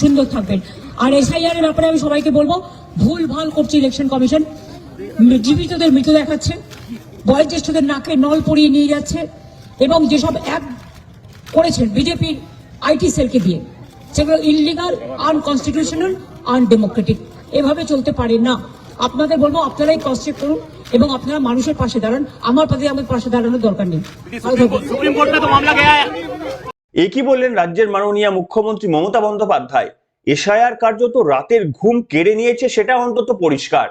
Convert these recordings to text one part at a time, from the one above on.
সুন্দর থাকবেন। আর এসআইআর এর ব্যাপারে আমি সবাইকে বলব, ভুল ভালো করছে ইলেকশন কমিশন জীবিতদের মৃত দেখাচ্ছে, বয়োজ্যেষ্ঠদের নাকে নল পরিয়ে নিয়ে যাচ্ছে, এবং যেসব অ্যাপ করেছেন বিজেপির আইটি সেলকে দিয়ে, সেগুলো ইলিগাল আনকনস্টিটিউশনাল আনডেমোক্রেটিক এভাবে চলতে পারে না। আপনাদের বলব, আপনারাই ক্রস চেক করুন, এবং আপনারা মানুষের পাশে দাঁড়ান। আমার পাশে, আমাদের পাশে দাঁড়ানোর দরকার নেই। একই বললেন রাজ্যের মাননীয় মুখ্যমন্ত্রী মমতা বন্দ্যোপাধ্যায়। এশায়ার কার্যত রাতের ঘুম কেড়ে নিয়েছে, সেটা অন্তত পরিষ্কার।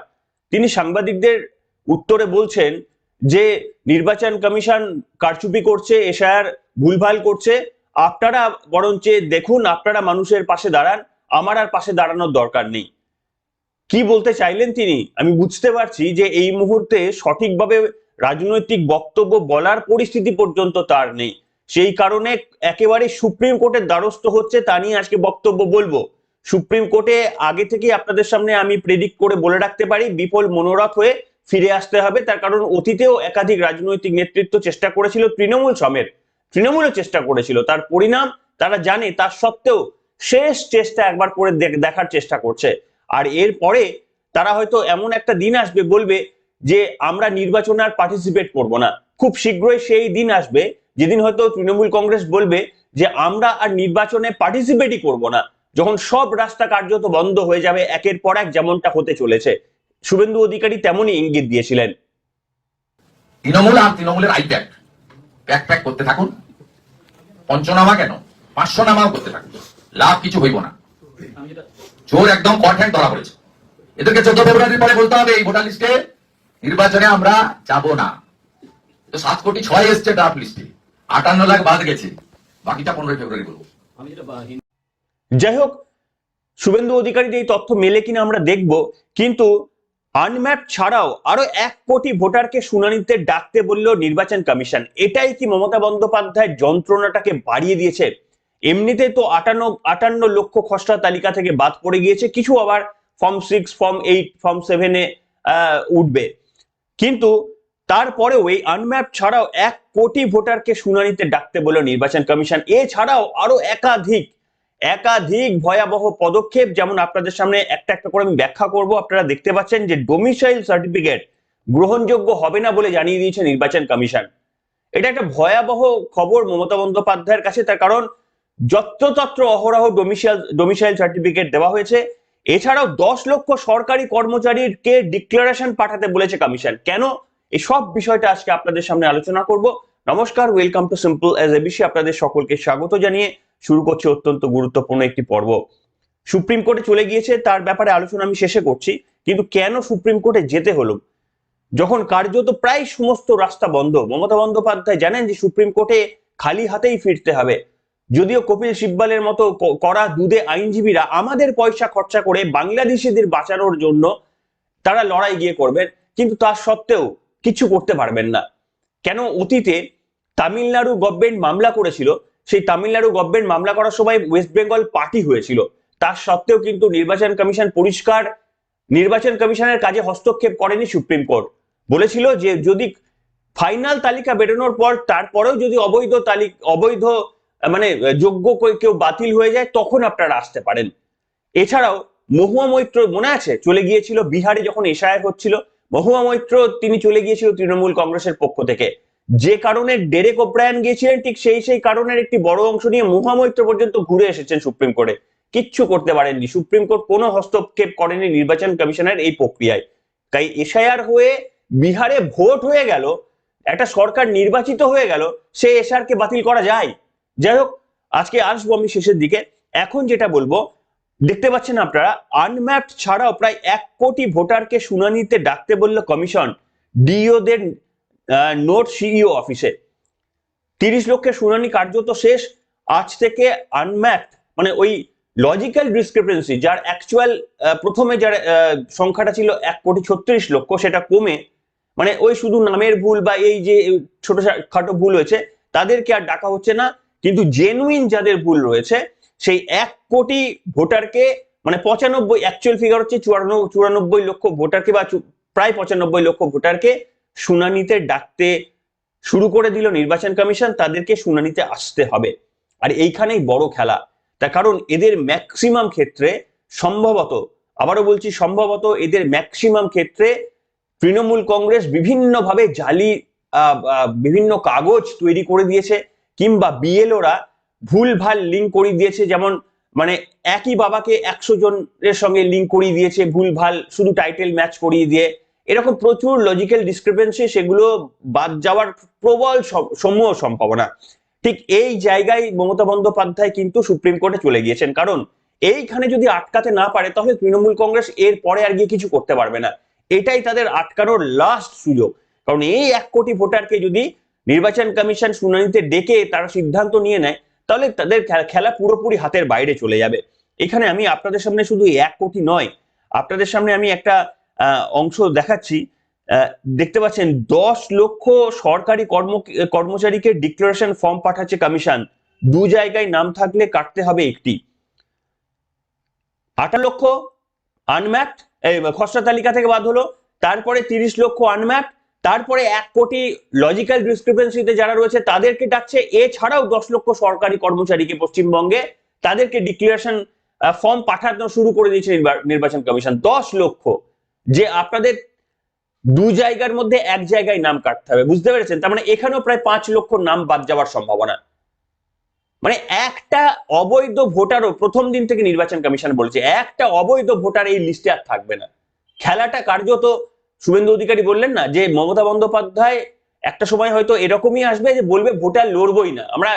তিনি সাংবাদিকদের উত্তরে বলছেন যে, নির্বাচন কমিশন কারচুপি করছে এশায়ার ভুলভাল করছে। আপনারা বরঞ্চ দেখুন, আপনারা মানুষের পাশে দাঁড়ান, আমার আর পাশে দাঁড়ানোর দরকার নেই। কি বলতে চাইলেন তিনি? আমি বুঝতে পারছি যে, এই মুহূর্তে সঠিকভাবে রাজনৈতিক বক্তব্য বলার পরিস্থিতি পর্যন্ত তার নেই। সেই কারণে একেবারে সুপ্রিম কোর্টের দ্বারস্থ হচ্ছে তা নিয়ে আজকে বক্তব্য বলব। সুপ্রিম কোর্টে আগে থেকেই আপনাদের সামনে আমি প্রেডিক্ট করে বলে রাখতে পারি বিপুল মনোরথ হয়ে ফিরে আসতে হবে। তার কারণ অতীতেও একাধিক রাজনৈতিক নেতৃত্ব চেষ্টা করেছিল, তৃণমূল সমেত তৃণমূলও চেষ্টা করেছিল। তার পরিণাম তারা জানে তার সত্ত্বেও শেষ চেষ্টা একবার করে দেখ- দেখার চেষ্টা করছে। আর এরপরে তারা হয়তো এমন একটা দিন আসবে বলবে যে, আমরা নির্বাচনে আর পার্টিসিপেট করব না। খুব শীঘ্রই সেই দিন আসবে। যেদিন হয়তো তৃণমূল কংগ্রেস বলবে যে আমরা আর নির্বাচনে পার্টিসিপেটই করব না, যখন সব রাস্তা কার্যত বন্ধ হয়ে যাবে একের পর এক যেমনটা হতে চলেছে। শুভেন্দু অধিকারী তেমনই ইঙ্গিত দিয়েছিলেন। তৃণমূল আর তৃণমূলের আইপ্যাক প্যাক প্যাক করতে থাকুন। পঞ্চনামা কেন? পাঁচশো নামাও করতে থাকুন। লাভ কিছু হইব না। চোর একদম হ্যান্ড ধরা পড়েছে। এদেরকে চোদ্দ ফেব্রুয়ারির পরে বলতে হবে, এই ভোটার লিস্টে নির্বাচনে আমরা যাব না। সাত কোটি ছয় এসছে ড্রাফট লিস্টে আটান্ন লাখ বাদ গেছে। বাকিটা পনেরোই ফেব্রুয়ারি বলব যাই হোক শুভেন্দু অধিকারীর এই তথ্য মেলে কিনা আমরা দেখব কিন্তু আনম্যাপ ছাড়াও আরও এক কোটি ভোটারকে শুনানিতে ডাকতে বলল নির্বাচন কমিশন। এটাই কি মমতা বন্দ্যোপাধ্যায় যন্ত্রণাটাকে বাড়িয়ে দিয়েছে? এমনিতে তো আটান্ন আটান্ন লক্ষ খসড়া তালিকা থেকে বাদ পড়ে গিয়েছে কিছু আবার form six form eight form সেভেনে উঠবে। কিন্তু তারপরেও এই আনম্যাপ ছাড়াও এক কোটি ভোটারকে শুনানিতে ডাকতে বলল নির্বাচন কমিশন। এছাড়াও আরও একাধিক একাধিক ভয়াবহ পদক্ষেপ, যেমন আপনাদের সামনে একটা একটা করে আমি ব্যাখ্যা করব। আপনারা দেখতে পাচ্ছেন যে ডোমিসাইল সার্টিফিকেট গ্রহণযোগ্য হবে না বলে জানিয়ে দিয়েছে নির্বাচন কমিশন। এটা একটা ভয়াবহ খবর মমতা বন্দ্যোপাধ্যায়ের কাছে, তার কারণ যত্রতত্র অহরহ ডোমিসাইল ডোমিসাইল সার্টিফিকেট দেওয়া হয়েছে। এছাড়াও দশ লক্ষ সরকারি কর্মচারীকে ডিক্লারেশন পাঠাতে বলেছে কমিশন। কেন? এই সব বিষয়টা আজকে আপনাদের সামনে আলোচনা করব। নমস্কার ওয়েলকাম টু সিম্পল এজ এ বিষয়ে আপনাদের সকলকে স্বাগত জানিয়ে শুরু করছে অত্যন্ত গুরুত্বপূর্ণ একটি পর্ব। সুপ্রিম কোর্টে চলে গিয়েছে, তার ব্যাপারে আলোচনা আমি শেষে করছি, কিন্তু কেন সুপ্রিম কোর্টে যেতে হলো? যখন কার্যত প্রায় সমস্ত রাস্তা বন্ধ, মমতা বন্দ্যোপাধ্যায় জানেন যে সুপ্রিম কোর্টে খালি হাতেই ফিরতে হবে। যদিও কপিল সিব্বালের মতো করা দুধে আইনজীবীরা আমাদের পয়সা খরচা করে বাংলাদেশিদের বাঁচানোর জন্য তারা লড়াই গিয়ে করবেন, কিন্তু তার সত্ত্বেও কিছু করতে পারবেন না। কেন? অতীতে তামিলনাড়ু গভর্নমেন্ট মামলা করেছিল, সেই তামিলনাড়ু গভর্নমেন্ট মামলা করার সময় ওয়েস্ট বেঙ্গল পার্টি হয়েছিল। তার সত্ত্বেও কিন্তু নির্বাচন কমিশন পরিষ্কার, নির্বাচন কমিশনের কাজে হস্তক্ষেপ করেনি সুপ্রিম কোর্ট। বলেছিল যে যদি ফাইনাল তালিকা বেরোনোর পর, তারপরেও যদি অবৈধ তালিক, অবৈধ মানে যোগ্য কেউ বাতিল হয়ে যায়, তখন আপনারা আসতে পারেন। এছাড়াও মহুয়া মৈত্র মনে আছে? চলে গিয়েছিল বিহারে যখন এশায়ার হচ্ছিল মহুয়া মৈত্র, তিনি চলে গিয়েছিল তৃণমূল কংগ্রেসের পক্ষ থেকে। যে কারণে ডেরেক ওব্রায়ন গিয়েছিলেন, ঠিক সেই সেই কারণের একটি বড় অংশ নিয়ে মহুয়া মৈত্র পর্যন্ত ঘুরে এসেছেন সুপ্রিম কোর্টে। কিচ্ছু করতে পারেননি। সুপ্রিম কোর্ট কোনো হস্তক্ষেপ করেনি নির্বাচন কমিশনের এই প্রক্রিয়ায়। তাই এসআইআর হয়ে বিহারে ভোট হয়ে গেল, একটা সরকার নির্বাচিত হয়ে গেল, সে এশারকে বাতিল করা যায়। যাই হোক, আজকে আসব আমি শেষের দিকে। এখন যেটা বলব দেখতে পাচ্ছেন আপনারা আনম্যাপড ছাড়াও প্রায় এক কোটি ভোটারকে শুনানিতে ডাকতে বলল কমিশন ডিওদের নোট সিইও অফিসে। তিরিশ লক্ষের শুনানি কার্যত শেষ, আজ থেকে আনম্যাপড মানে ওই লজিক্যাল ডিসক্রিপেন্সি যার অ্যাকচুয়াল প্রথমে যার সংখ্যাটা ছিল এক কোটি ছত্রিশ লক্ষ, সেটা কমে মানে ওই শুধু নামের ভুল বা এই যে ছোট খাটো ভুল হয়েছে, তাদেরকে আর ডাকা হচ্ছে না। কিন্তু জেনুইন যাদের ভুল রয়েছে সেই এক কোটি ভোটারকে মানে পঁচানব্বই অ্যাকচুয়াল ফিগার হচ্ছে চুরানব্বই লক্ষ ভোটারকে বা প্রায় পঁচানব্বই লক্ষ ভোটারকে শুনানিতে ডাকতে শুরু করে দিল নির্বাচন কমিশন, তাদেরকে শুনানিতে আসতে হবে। আর এইখানেই বড় খেলা। তার কারণ এদের ম্যাক্সিমাম ক্ষেত্রে সম্ভবত, আবারও বলছি সম্ভবত এদের ম্যাক্সিমাম ক্ষেত্রে তৃণমূল কংগ্রেস বিভিন্নভাবে জালি বিভিন্ন কাগজ তৈরি করে দিয়েছে, কিংবা বিএলওরা ভুল ভালো লিঙ্ক করিয়ে দিয়েছে, যেমন মানে একই বাবাকে একশো জনের সঙ্গে লিঙ্ক করিয়ে দিয়েছে ভুল ভালো শুধু টাইটেল ম্যাচ করিয়ে দিয়ে। এরকম প্রচুর লজিক্যাল ডিসক্রিপেন্সি সেগুলো বাদ যাওয়ার প্রবল সম- সমূহ সম্ভাবনা। ঠিক এই জায়গায় মমতা বন্দ্যোপাধ্যায় কিন্তু সুপ্রিম কোর্টে চলে গিয়েছেন। কারণ এইখানে যদি আটকাতে না পারে, তাহলে তৃণমূল কংগ্রেস এর পরে আর গিয়ে কিছু করতে পারবে না। এটাই তাদের আটকানোর লাস্ট সুযোগ। কারণ এই এক কোটি ভোটারকে যদি নির্বাচন কমিশন শুনানিতে ডেকে তারা সিদ্ধান্ত নিয়ে নেয় তাহলে তাদের খেলা পুরোপুরি হাতের বাইরে চলে যাবে। এখানে আমি আপনাদের সামনে শুধু এক কোটি নয়, আপনাদের সামনে আমি একটা অংশ দেখাচ্ছি। দেখতে পাচ্ছেন, দশ লক্ষ সরকারি কর্ম, কর্মচারীকে ডিক্লারেশন ফর্ম পাঠাচ্ছে কমিশন দু জায়গায় নাম থাকলে কাটতে হবে একটি। আঠারো লক্ষ আনম্যাপড এই খসড়া তালিকা থেকে বাদ হলো। তারপরে তিরিশ লক্ষ আনম্যাপড তারপরে এক কোটি লজিক্যাল ডিসক্রিপেন্সিতে যারা রয়েছে, তাদেরকে ডাকছে। এছাড়াও দশ লক্ষ সরকারি কর্মচারীকে পশ্চিমবঙ্গে? তাদেরকে ডিক্লারেশন ফর্ম পাঠানো শুরু করে দিয়েছে নির্বা- নির্বাচন কমিশন। দশ লক্ষ। যে আপনাদের দু জায়গার মধ্যে এক জায়গায় নাম কাটতে হবে। বুঝতে পেরেছেন? তার মানে এখানেও প্রায় পাঁচ লক্ষ নাম বাদ যাওয়ার সম্ভাবনা। মানে একটা অবৈধ ভোটারও প্রথম দিন থেকে নির্বাচন কমিশন বলেছে, একটা অবৈধ ভোটার এই লিস্টে আর থাকবে না। খেলাটা কার্যত শুভেন্দু অধিকারী বললেন না যে মমতা বন্দ্যোপাধ্যায় একটা সময় হয়তো এরকমই আসবে যে বলবে ভোটার লড়বই না, আমরা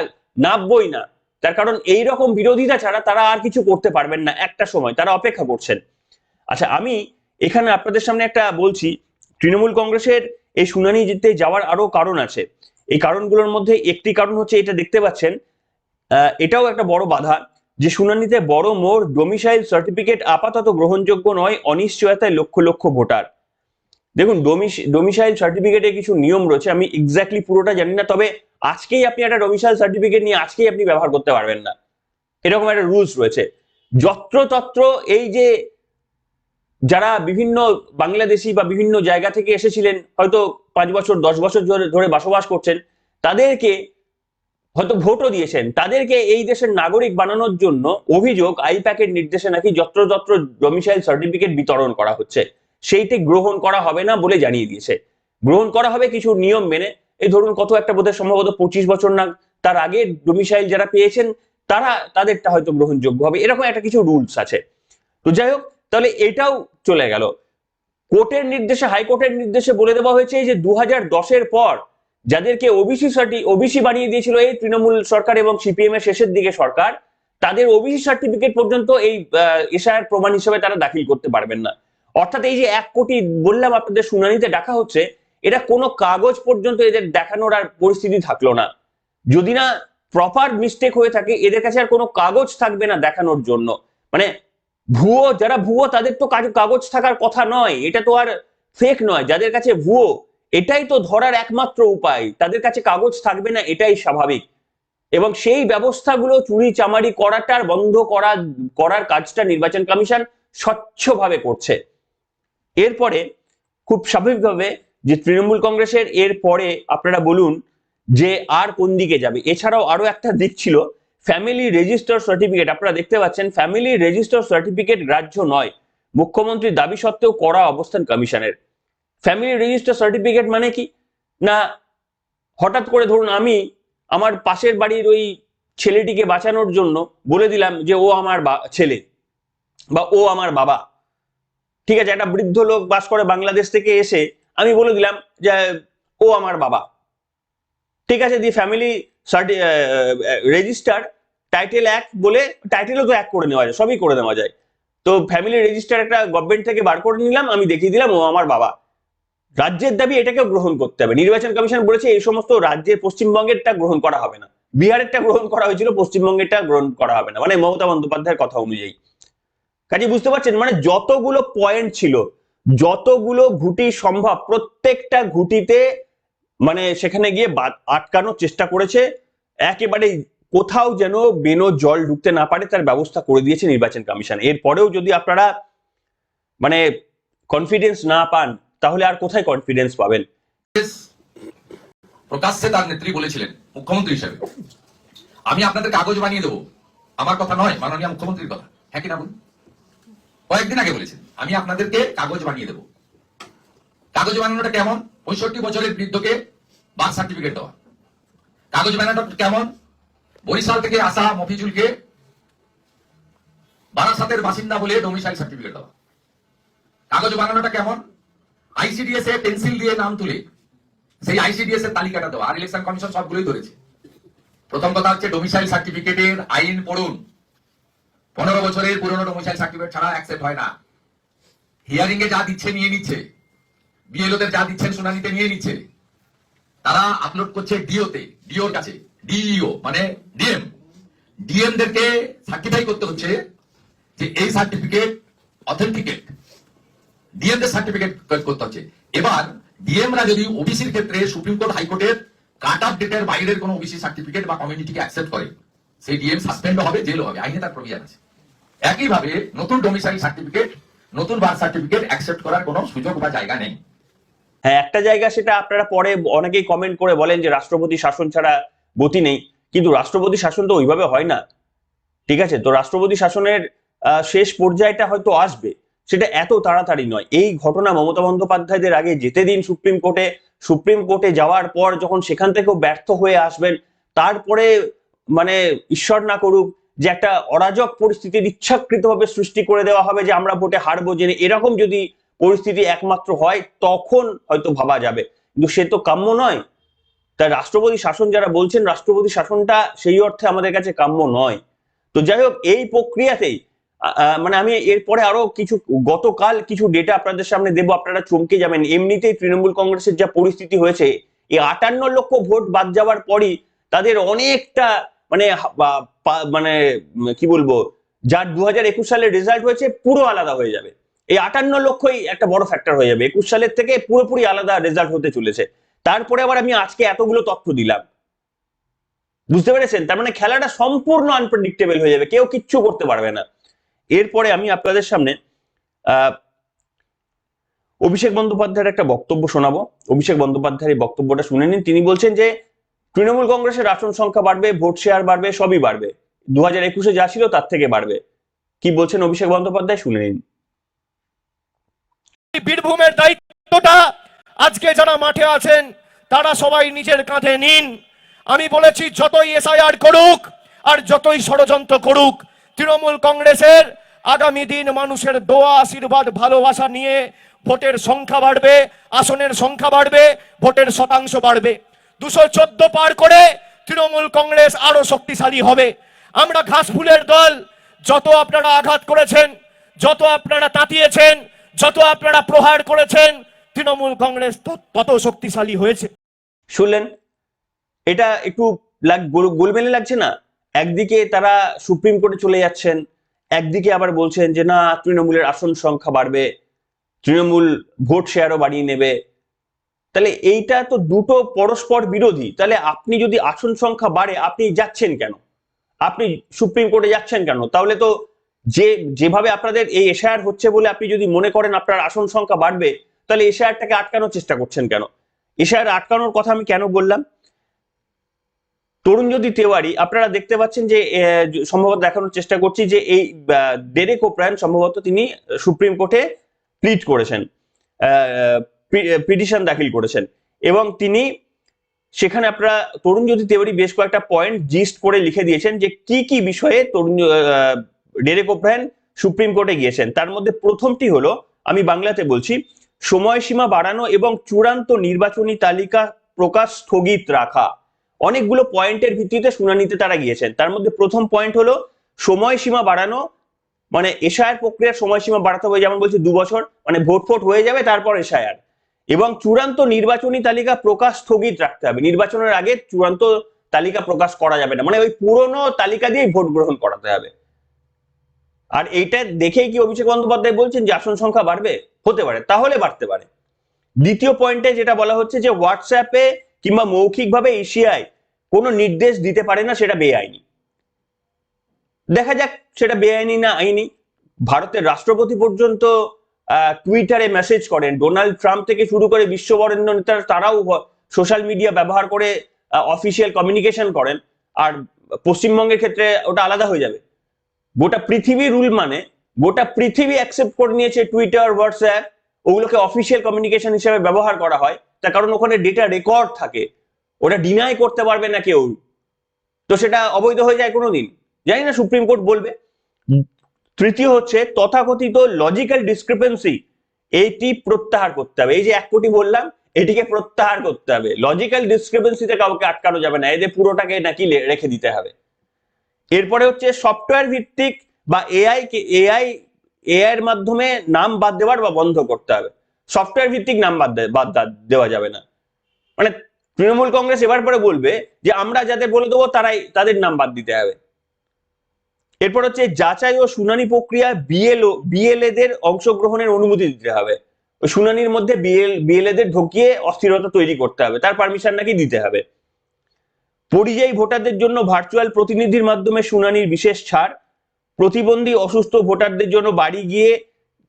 নামবই না। তার কারণ এই রকম বিরোধিতা ছাড়া তারা আর কিছু করতে পারবেন না একটা সময়, তারা অপেক্ষা করছেন। আচ্ছা আমি এখানে আপনাদের সামনে একটা বলছি, তৃণমূল কংগ্রেসের এই শুনানি জিতে যাওয়ার আরও কারণ আছে। এই কারণগুলোর মধ্যে একটি কারণ হচ্ছে এটা দেখতে পাচ্ছেন এটাও একটা বড় বাধা, যে শুনানিতে বড় মোর ডোমিসাইল সার্টিফিকেট আপাতত গ্রহণযোগ্য নয়, অনিশ্চয়তায় লক্ষ লক্ষ ভোটার। দেখুন ডোমিসাইল সার্টিফিকেটে কিছু নিয়ম রয়েছে, আমি এক্স্যাক্টলি পুরোটা জানি না, তবে আজকেই আপনি একটা ডোমিসাইল সার্টিফিকেট নিয়ে আজকেই আপনি ব্যবহার করতে পারবেন না। এরকম একটা রুলস রয়েছে। যত্রতত্র এই যে যারা বিভিন্ন বাংলাদেশি বা বিভিন্ন জায়গা থেকে এসেছিলেন, হয়তো পাঁচ বছর, দশ বছর ধরে বসবাস করছেন, তাদেরকে হয়তো ভোটও দিয়েছেন, তাদেরকে এই দেশের নাগরিক বানানোর জন্য অভিযোগ, আইপ্যাকের নির্দেশে নাকি যত্রতত্র ডোমিসাইল সার্টিফিকেট বিতরণ করা হচ্ছে। সেইটি গ্রহণ করা হবে না বলে জানিয়ে দিয়েছে। গ্রহণ করা হবে কিছু নিয়ম মেনে। এই ধরুন কত একটা বোধহয় সম্ভবত পঁচিশ বছর না, তার আগে ডোমিসাইল যারা পেয়েছেন, তারা তাদেরটা হয়তো গ্রহণযোগ্য হবে। এরকম একটা কিছু রুলস আছে। তো যাই হোক, তাহলে এটাও চলে গেল। কোর্টের নির্দেশে হাইকোর্টের নির্দেশে বলে দেওয়া হয়েছে যে দু হাজার দশের পর যাদেরকে ওবিসি সার্টি ওবিসি বানিয়ে দিয়েছিল এই তৃণমূল সরকার এবং সিপিএম এর শেষের দিকে সরকার, তাদের ওবিসি সার্টিফিকেট পর্যন্ত এই এসআইআর প্রমাণ হিসেবে তারা দাখিল করতে পারবেন না। অর্থাৎ এই যে এক কোটি বললাম আপনাদের শুনানিতে ডাকা হচ্ছে, এটা কোনো কাগজ পর্যন্ত এদের দেখানোর আর পরিস্থিতি থাকল না। যদি না প্রপার মিস্টেক হয়ে থাকে, এদের কাছে আর কোনো কাগজ থাকবে না দেখানোর জন্য। মানে ভুয়ো, যারা ভুয়ো, তাদের তো কাগজ থাকার কথা নয়। এটা তো আর ফেক নয়। যাদের কাছে ভুয়ো, এটাই তো ধরার একমাত্র উপায়। তাদের কাছে কাগজ থাকবে না, এটাই স্বাভাবিক। এবং সেই ব্যবস্থাগুলো চুরি চামারি করাটার বন্ধ করা করার কাজটা নির্বাচন কমিশন স্বচ্ছভাবে করছে। এরপরে খুব স্বাভাবিকভাবে যে তৃণমূল কংগ্রেসের এর পরে আপনারা বলুন যে আর কোন দিকে যাবে। এছাড়াও আরও একটা দিক ছিল ফ্যামিলি রেজিস্টার সার্টিফিকেট আপনারা দেখতে পাচ্ছেন ফ্যামিলি রেজিস্টার সার্টিফিকেট গ্রাহ্য নয়। মুখ্যমন্ত্রীর দাবি সত্ত্বেও করা অবস্থান কমিশনের। ফ্যামিলি রেজিস্টার সার্টিফিকেট মানে কি? না, হঠাৎ করে ধরুন আমি আমার পাশের বাড়ির ওই ছেলেটিকে বাঁচানোর জন্য বলে দিলাম যে ও আমার ছেলে বা ও আমার বাবা। ঠিক আছে, একটা বৃদ্ধ লোক বাস করে বাংলাদেশ থেকে এসে আমি বলে দিলাম যে, ও আমার বাবা। ঠিক আছে দি ফ্যামিলি রেজিস্টার টাইটেল এক বলে টাইটেলও তো এক করে নেওয়া যায়, সবই করে নেওয়া যায়। তো ফ্যামিলি রেজিস্টার একটা গভর্নমেন্ট থেকে বার করে নিলাম, আমি দেখিয়ে দিলাম ও আমার বাবা। রাজ্যের দাবি এটাকে গ্রহণ করতে হবে। নির্বাচন কমিশন বলেছে এই সমস্ত রাজ্যের পশ্চিমবঙ্গেরটা গ্রহণ করা হবে না। বিহারেরটা গ্রহণ করা হয়েছিল, পশ্চিমবঙ্গেরটা গ্রহণ করা হবে না। মানে মমতা বন্দ্যোপাধ্যায়ের কথা অনুযায়ী। কাজে বুঝতে পারছেন? মানে যতগুলো পয়েন্ট ছিল, যতগুলো ঘুটি সম্ভব, প্রত্যেকটা ঘুটিতে মানে সেখানে গিয়ে আটকানোর চেষ্টা করেছে। একেবারে কোথাও যেন বেনো জল ঢুকতে না পারে, তার ব্যবস্থা করে দিয়েছে নির্বাচন কমিশন। এরপরেও যদি আপনারা মানে কনফিডেন্স না পান, তাহলে আর কোথায় কনফিডেন্স পাবেন? প্রকাশ্যে তার নেত্রী বলেছিলেন, মুখ্যমন্ত্রী হিসেবে। আমি আপনাদের কাগজ বানিয়ে দেবো। আমার কথা নয়, মাননীয় মুখ্যমন্ত্রীর কথা। হ্যাঁ কিনা বলুন? কয়েকদিন আগে বলেছেন, আমি আপনাদেরকে কাগজ বানিয়ে দেবো। কাগজ বানানোটা কেমন? পঁয়ষট্টি বছরের বৃদ্ধকে বার্থ সার্টিফিকেট দেওয়া। কাগজ বানানোটা কেমন? বরিশাল থেকে আসা মফিজুলকে বারাসাতের বাসিন্দা বলে ডোমিসাইল সার্টিফিকেট দেওয়া। কাগজ বানানোটা কেমন? আইসিডিএস এ পেন্সিল দিয়ে নাম তুলে সেই আইসিডিএস এর তালিকাটা দেওয়া। আর ইলেকশন কমিশন সবগুলোই ধরেছে। প্রথম কথা হচ্ছে ডোমিসাইল সার্টিফিকেটের আইন পড়ুন। পনেরো বছরের পুরনো ডোমিসাইল সার্টিফিকেট ছাড়া অ্যাকসেপ্ট হয় না। হিয়ারিং এ যা দিচ্ছে নিয়ে নিচ্ছে। বিএলওদের যা দিচ্ছেন শুনানিতে নিয়ে নিচ্ছে। তারা আপলোড করছে ডিওতে ডিওর কাছে ডিইও মানে ডিএম ডিএম দেরকে সার্টিফাই করতে হচ্ছে যে এই সার্টিফিকেট অথেন্টিকেট ডিএম দের সার্টিফিকেট করতে হচ্ছে। এবার ডিএম রা যদি ওবিসির ক্ষেত্রে সুপ্রিম কোর্ট হাইকোর্টের কাট অফ ডেটের বাইরের কোনো ওবিসি সার্টিফিকেট বা কমিউনিটিকে অ্যাকসেপ্ট করে, সেই ডিএম সাসপেন্ড হবে জেলও হবে, আইনে তার প্রভিশন আছে। একইভাবে নতুন ডোমিসাইল সার্টিফিকেট নতুন বার্থ সার্টিফিকেট অ্যাকসেপ্ট করার কোনো সুযোগ বা জায়গা নেই। হ্যাঁ একটা জায়গা সেটা আপনারা পরে অনেকেই কমেন্ট করে বলেন যে রাষ্ট্রপতি শাসন ছাড়া গতি নেই। কিন্তু রাষ্ট্রপতি শাসন তো ওইভাবে হয় না। ঠিক আছে? তো রাষ্ট্রপতি শাসনের শেষ পর্যায়টা হয়তো আসবে। সেটা এত তাড়াতাড়ি নয়। এই ঘটনা মমতা বন্দ্যোপাধ্যায়দের আগে যেতে দিন সুপ্রিম কোর্টে। সুপ্রিম কোর্টে যাওয়ার পর যখন সেখান থেকেও ব্যর্থ হয়ে আসবেন, তারপরে মানে ঈশ্বর না করুক যে একটা অরাজক পরিস্থিতির ইচ্ছাকৃতভাবে সৃষ্টি করে দেওয়া হবে যে আমরা ভোটে হারবো জেনে এরকম যদি পরিস্থিতি একমাত্র হয়, তখন হয়তো ভাবা যাবে। কিন্তু সে তো কাম্য নয়। তাই রাষ্ট্রপতি শাসন যারা বলছেন, রাষ্ট্রপতি শাসনটা সেই অর্থে আমাদের কাছে কাম্য নয়। তো যাই হোক, এই প্রক্রিয়াতেই মানে আমি এরপরে আরও কিছু, গতকাল কিছু ডেটা আপনাদের সামনে দেবো, আপনারা চমকে যাবেন। এমনিতেই তৃণমূল কংগ্রেসের যা পরিস্থিতি হয়েছে, এই আটান্ন লক্ষ ভোট বাদ যাওয়ার পরই তাদের অনেকটা মানে মানে কি বলব, যার দু হাজার একুশ সালের রেজাল্ট হয়েছে পুরো আলাদা হয়ে যাবে। এই আটান্ন লক্ষই একটা বড় ফ্যাক্টর হয়ে যাবে। একুশ সালের থেকে পুরোপুরি আলাদা রেজাল্ট হতে চলেছে। তারপরে আবার আমি আজকে এতগুলো তথ্য দিলাম। বুঝতে পেরেছেন? তার মানে খেলাটা সম্পূর্ণ আনপ্রেডিক্টেবল হয়ে যাবে। কেউ কিচ্ছু করতে পারবে না। এরপরে আমি আপনাদের সামনে অভিষেক বন্দ্যোপাধ্যায়ের একটা বক্তব্য শোনাবো। অভিষেক বন্দ্যোপাধ্যায়ের এই বক্তব্যটা শুনে নিন। তিনি বলছেন যে তৃণমূল কংগ্রেসের আসন সংখ্যা বাড়বে, ভোট শেয়ার বাড়বে, সবই বাড়বে। দু হাজার একুশে যা ছিল তার থেকে বাড়বে। কি বলছেন অভিষেক বন্দ্যোপাধ্যায় শুনে নিন। বীরভূমের দায়িত্বটা আজকে যারা মাঠে আছেন, তারা সবাই নিজের কাঁধে নিন। আমি বলেছি, যতই এসআইআর করুক আর যতই ষড়যন্ত্র করুক, তৃণমূল কংগ্রেসের আগামী দিন মানুষের দোয়া, আশীর্বাদ, ভালোবাসা নিয়ে ভোটের সংখ্যা বাড়বে, আসনের সংখ্যা বাড়বে, ভোটের শতাংশ বাড়বে। দুশো চোদ্দ পার করে তৃণমূল কংগ্রেস আরও শক্তিশালী হবে। আমরা ঘাসফুলের দল, যত আপনারা আঘাত করেছেন, যত আপনারা তাতিয়েছেন, যত আপনারা প্রহার করেছেন, তৃণমূল কংগ্রেস তত- শক্তিশালী হয়েছে। শুনলেন? এটা একটু গোলমেলে লাগছে না? একদিকে তারা সুপ্রিম কোর্টে চলে যাচ্ছেন, একদিকে আবার বলছেন যে, না, তৃণমূলের আসন সংখ্যা বাড়বে, তৃণমূল ভোট শেয়ারও বাড়িয়ে নেবে। তাহলে এইটা তো দুটো পরস্পর বিরোধী। তাহলে আপনি যদি আসন সংখ্যা বাড়ে, আপনি যাচ্ছেন কেন? আপনি সুপ্রিম কোর্টে যাচ্ছেন কেন? তাহলে তো যে, যেভাবে আপনাদের এই এশায়ার হচ্ছে বলে আপনি যদি মনে করেন আপনার আসন সংখ্যা বাড়বে, তাহলে এশায়ারটাকে আটকানোর চেষ্টা করছেন কেন? এশায়ার আটকানোর কথা আমি কেন বললাম? তরুণজ্যোতি তেওয়ারি, আপনারা দেখতে পাচ্ছেন যে সম্ভবত দেখানোর চেষ্টা করছি যে এই ডেরেক ওপ্রায়ন সম্ভবত তিনি সুপ্রিম কোর্টে প্লিট করেছেন। পিটিশন দাখিল করেছেন। এবং তিনি সেখানে আপনারা তরুণজ্যোতি তেওয়ারি বেশ কয়েকটা পয়েন্ট জিস্ট করে লিখে দিয়েছেন যে কি কি বিষয়ে তরুণ ডেরেক ওপ্রায়ন সুপ্রিম কোর্টে গিয়েছেন। তার মধ্যে প্রথমটি হলো, আমি বাংলাতে বলছি, সময়সীমা বাড়ানো এবং চূড়ান্ত নির্বাচনী তালিকা প্রকাশ স্থগিত রাখা। অনেকগুলো পয়েন্টের ভিত্তিতে শুনানিতে তারা গিয়েছেন। তার মধ্যে প্রথম পয়েন্ট হলো, সময়সীমা বাড়ানো মানে এশায়ার প্রক্রিয়ার সময়সীমা বাড়াতে হবে, যেমন বলছি, দু বছর মানে ভোট ফোট হয়ে যাবে, তারপর এশায়ার এবং চূড়ান্ত নির্বাচনী তালিকা প্রকাশ স্থগিত রাখতে হবে। নির্বাচনের আগে চূড়ান্ত তালিকা প্রকাশ করা যাবে না। মানে ওই পুরনো তালিকা দিয়েই ভোট গ্রহণ করাতে হবে। আর এইটা দেখেই কি অভিষেক বন্দ্যোপাধ্যায় বলছেন যে আসন সংখ্যা বাড়বে? হতে পারে, তাহলে বাড়তে পারে। দ্বিতীয় পয়েন্টে যেটা বলা হচ্ছে যে হোয়াটসঅ্যাপে কিংবা মৌখিকভাবে এশিয়ায় কোনো নির্দেশ দিতে পারে না, সেটা বেআইনি। দেখা যাক, সেটা বেআইনি না আইনি। ভারতের রাষ্ট্রপতি পর্যন্ত টুইটারে মেসেজ করেন। ডোনাল্ড ট্রাম্প থেকে শুরু করে বিশ্ববরেণ্য নেতারা তারাও সোশ্যাল মিডিয়া ব্যবহার করে অফিসিয়াল কমিউনিকেশন করেন। আর পশ্চিমবঙ্গের ক্ষেত্রে ওটা আলাদা হয়ে যাবে। গোটা পৃথিবী রুল মানে গোটা পৃথিবী অ্যাকসেপ্ট করে নিয়েছে টুইটার হোয়াটসঅ্যাপ ওগুলোকে অফিসিয়াল কমিউনিকেশন হিসেবে ব্যবহার করা হয়। তার কারণ ওখানে ডেটা রেকর্ড থাকে। ওটা ডিনাই করতে পারবে না কেউ। তো সেটা অবৈধ হয়ে যায় কোনোদিন। জানি না সুপ্রিম কোর্ট বলবে। তৃতীয় হচ্ছে তথাকথিত লজিক্যাল ডিসক্রিপেন্সি এইটি প্রত্যাহার করতে হবে। এই যে এক কোটি বললাম, এটিকে প্রত্যাহার করতে হবে। লজিক্যাল ডিসক্রিপেন্সিতে কাউকে আটকানো যাবে না, এদের পুরোটাকে নাকি রেখে দিতে হবে। এরপরে হচ্ছে সফটওয়্যার ভিত্তিক বা এআই কে এআই এআই এর মাধ্যমে নাম বাদ দেওয়ার বা বন্ধ করতে হবে। সফটওয়্যার ভিত্তিক নাম বাদ বাদ দেওয়া যাবে না। মানে তৃণমূল কংগ্রেস এবার পরে বলবে যে আমরা যাদের বলে দেবো তারাই তাদের নাম বাদ দিতে হবে। এরপর হচ্ছে যাচাই ও শুনানি প্রক্রিয়া বিএলও বিএলএ দের অংশগ্রহণের অনুমতি দিতে হবে। শুনানির মধ্যে বিএল বিএলএ দের ঢুকিয়ে অস্থিরতা তৈরি করতে হবে। তার পারমিশন নাকি দিতে হবে। পরিযায়ী ভোটারদের জন্য ভার্চুয়াল প্রতিনিধির মাধ্যমে শুনানির বিশেষ ছাড়, প্রতিবন্ধী অসুস্থ ভোটারদের জন্য বাড়ি গিয়ে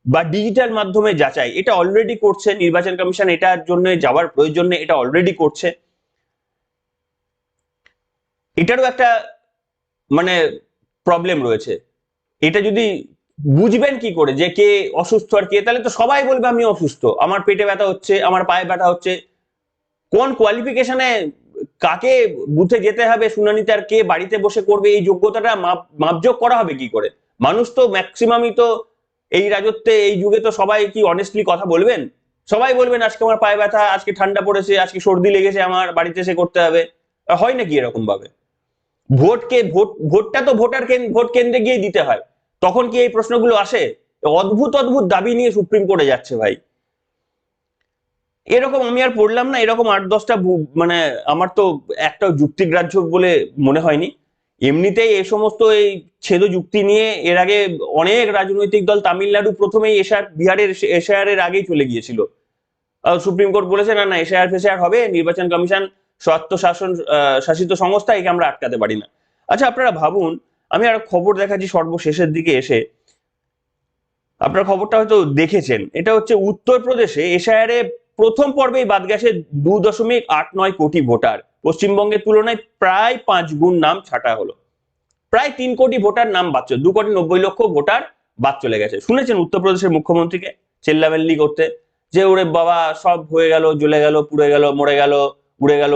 বা ডিজিটাল মাধ্যমে যাচাই। এটা অলরেডি করছে, নির্বাচন কমিশন এটার জন্য যাওয়ার প্রয়োজন নেই, এটা অলরেডি করছে। এটারও একটা মানে প্রবলেম রয়েছে। এটা যদি বুঝবেন কি করে যে কে অসুস্থ আর কে, তাহলে তো সবাই বলবে আমি অসুস্থ। আমার পেটে ব্যথা হচ্ছে, আমার পায়ে ব্যথা হচ্ছে। কোন কোয়ালিফিকেশনে কাকে বুথে যেতে হবে, শুনানিতে আর কে বাড়িতে বসে করবে, এই যোগ্যতাটা মাপ মাপযোগ করা হবে কি করে? মানুষ তো ম্যাক্সিমামই তো এই রাজত্বে, এই যুগে তো সবাই কি অনেস্টলি কথা বলবেন? সবাই বলবেন, আজকে আমার পায়ে ব্যথা, আজকে ঠান্ডা পড়েছে, আজকে সর্দি লেগেছে, আমার বাড়িতে এসে করতে হবে। হয় নাকি এরকম ভাবে ভোটকে ভোট, ভোটটা তো ভোটার ভোট কেন্দ্রে গিয়ে দিতে হয়। তখন কি এই প্রশ্নগুলো আসে? অদ্ভুত অদ্ভুত দাবি নিয়ে সুপ্রিম কোর্টে যাচ্ছে ভাই। এরকম আমি আর পড়লাম না, এরকম আট দশটা মানে আমার তো একটা যুক্তিগ্রাহ্য বলে মনে হয়নি। এমনিতেই এ সমস্ত এই ছেদ যুক্তি নিয়ে এর আগে অনেক রাজনৈতিক দল তামিলনাড়ু প্রথমেই এশার, বিহারের এশায়ার এর আগেই চলে গিয়েছিল। সুপ্রিম কোর্ট বলেছে, না না এশায়ার ফেশায়ার হবে, নির্বাচন কমিশন স্বায়ত্ত শাসন আহ, শাসিত সংস্থা একে আমরা আটকাতে পারি না। আচ্ছা আপনারা ভাবুন আমি আর খবর দেখাচ্ছি সর্বশেষের দিকে এসে। আপনার খবরটা হয়তো দেখেছেন। এটা হচ্ছে উত্তরপ্রদেশে এশায়ারে প্রথম পর্বেই বাদ গেছে দু দশমিক আট নয় কোটি ভোটার। পশ্চিমবঙ্গের তুলনায় প্রায় পাঁচ গুণ নাম ছাটা হলো। প্রায় তিন কোটি ভোটার নাম বাদ দু কোটি নব্বই লক্ষ ভোটার বাদ চলে গেছে। শুনেছেন উত্তরপ্রদেশের মুখ্যমন্ত্রীকে? চেল্লামেল্লি করতে। যে ওরে বাবা সব হয়ে গেল জ্বলে গেল পুড়ে গেল মরে গেল উড়ে গেল।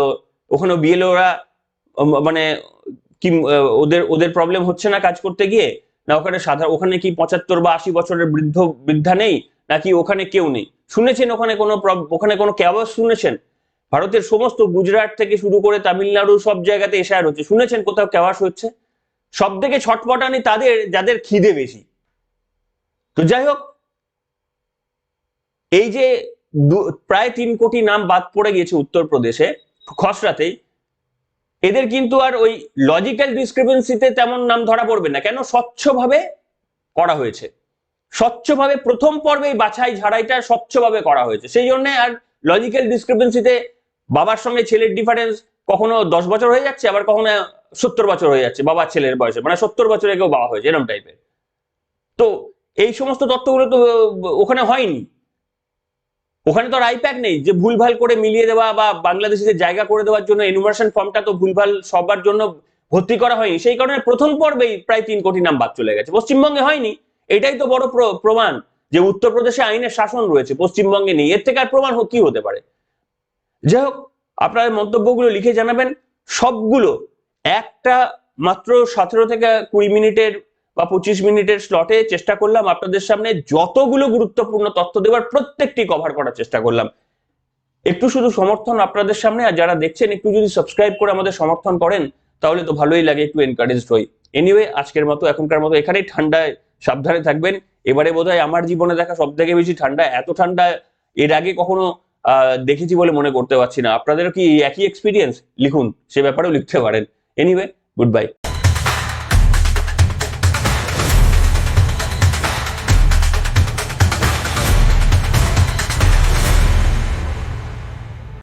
ওখানে বিএলএ ওরা মানে কি ওদের ওদের প্রবলেম হচ্ছে না কাজ করতে গিয়ে? না ওখানে সাধারণ, ওখানে কি পঁচাত্তর বা আশি বছরের বৃদ্ধ, বৃদ্ধা নেই? নাকি ওখানে কেউ নেই? শুনেছেন ওখানে কোনো ওখানে কোনো ক্যাবাস শুনেছেন? ভারতের সমস্ত গুজরাট থেকে শুরু করে তামিলনাড়ু সব জায়গাতে এশায়ার হচ্ছে। শুনেছেন কোথাও ক্যাবাস হচ্ছে? সব থেকে ছটপটানি তাদের, যাদের খিদে বেশি। তো যাই হোক, এই যে প্রায় তিন কোটি নাম বাদ পড়ে গেছে উত্তরপ্রদেশে, খসড়াতেই। এদের কিন্তু আর ওই লজিক্যাল ডিসক্রিপেন্সিতে তেমন নাম ধরা পড়বে না। কেন? স্বচ্ছভাবে করা হয়েছে। স্বচ্ছভাবে প্রথম পর্বেই বাছাই ঝাড়াইটা স্বচ্ছভাবে করা হয়েছে। সেই জন্য আর লজিক্যাল ডিসক্রিপেন্সিতে বাবার সঙ্গে ছেলের ডিফারেন্স কখনো দশ বছর হয়ে যাচ্ছে, আবার কখনো সত্তর বছর হয়ে যাচ্ছে, বাবার ছেলের বয়সে। মানে সত্তর বছরে কেউ বাবা হয়েছে, এরকম টাইপের তো এই সমস্ত তথ্যগুলো তো ওখানে হয়নি। ওখানে তো আর আইপ্যাক নেই, যে ভুলভাল করে মিলিয়ে দেওয়া বা বাংলাদেশিদের জায়গা করে দেওয়ার জন্য ইনুমারেশন ফর্মটা তো ভুলভাল সবার জন্য ভর্তি করা হয়নি। সেই কারণে প্রথম পর্বেই প্রায় তিন কোটি নাম বাদ চলে গেছে। পশ্চিমবঙ্গে হয়নি, এটাই তো বড় প্র- প্রমাণ যে উত্তরপ্রদেশে আইনের শাসন রয়েছে, পশ্চিমবঙ্গে নেই। এর থেকে আর প্রমাণ কি হতে পারে? যাই হোক আপনাদের মন্তব্যগুলো লিখে জানাবেন। সবগুলো একটা মাত্র সতেরো থেকে কুড়ি মিনিটের বা পঁচিশ মিনিটের স্লটে চেষ্টা করলাম আপনাদের সামনে যতগুলো গুরুত্বপূর্ণ তথ্য দেওয়ার প্রত্যেকটি কভার করার চেষ্টা করলাম। একটু শুধু সমর্থন আপনাদের সামনে আর যারা দেখছেন, একটু যদি সাবস্ক্রাইব করে আমাদের সমর্থন করেন, তাহলে তো ভালোই লাগে একটু এনকারেজ হই। এনিওয়ে আজকের মতো, এখনকার মতো এখানেই ঠান্ডায় সাবধানে থাকবেন। এবারে বোধহয় আমার জীবনে দেখা সব থেকে বেশি ঠান্ডা, এত ঠান্ডা এর আগে কখনো দেখেছি বলে মনে করতে পারছি না। আপনাদের কি একই এক্সপিরিয়েন্স লিখুন, সে ব্যাপারেও লিখতে পারেন। Anyway good bye